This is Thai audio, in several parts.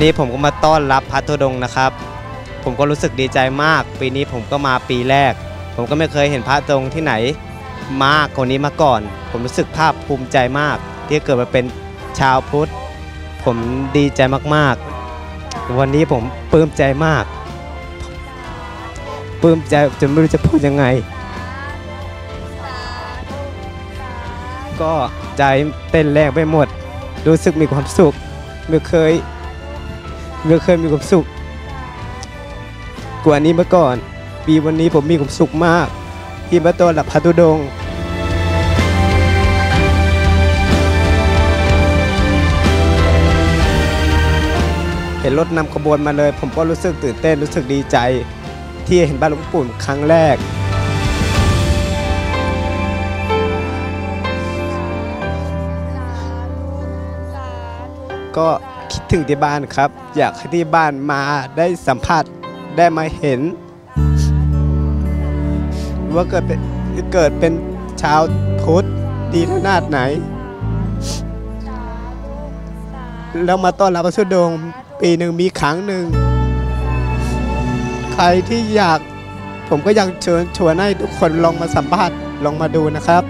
วันนี้ผมก็มาต้อนรับพระธุดงค์นะครับ ผมก็รู้สึกดีใจมาก ปีนี้ผมก็มาปีแรก ผมก็ไม่เคยเห็นพระธุดงค์ที่ไหน มากกว่านี้มาก่อน ผมรู้สึกภาคภูมิใจมาก ที่เกิดมาเป็นชาวพุทธ ผมดีใจมากๆ วันนี้ผมปลื้มใจมากปลื้มใจจนไม่รู้จะพูดยังไง ก็ใจเต้นแรงไปหมด รู้สึกมีความสุขไม่เคย ไม่เคยมีความสุข กว่านี้เมาก่อน ปีวันนี้ผมมีความสุขมาก ที่มาต้อนรับพระธุดงเห็นรถนำขบวนมาเลย ผมก็รู้สึกตื่นเต้นรู้สึกดีใจ ที่เห็นบ้านหลวงปู่ครั้งแรก ก็ คิดถึงที่บ้านครับ อยากให้ที่บ้านมาได้สัมผัสได้มาเห็น ว่าเกิดเป็นเกิดเป็นชาวพุทธดีขนาดไหน แล้วมาต้อนรับพระสุดงปีหนึ่งมีครั้งหนึ่ง ใครที่อยากผมก็ยังเชิญชวนให้ทุกคนลองมาสัมผัสลองมาดูนะครับ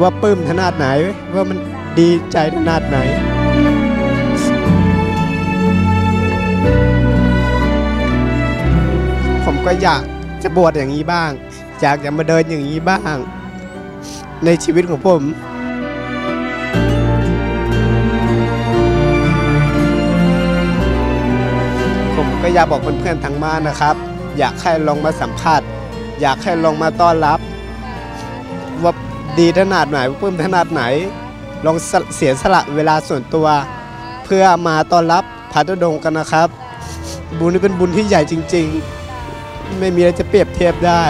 ว่าปลื้มขนาดไหนว่ามันดีใจขนาดไหน ก็อยากจะบวชอย่างนี้บ้าง อยากจะมาเดินอย่างนี้บ้าง ในชีวิตของผมผมก็อยากบอกเพื่อนๆทางบ้านนะครับ อยากให้ลองมาสัมผัสอยากให้ลองมาต้อนรับ ว่าดีขนาดไหนปลื้มขนาดไหน ลองเสียสละเวลาส่วนตัว เพื่อมาต้อนรับพระธุดงกันนะครับ บุญนี้เป็นบุญที่ใหญ่จริง ๆ ไม่มีอะไรจะเปรียบเทียบได้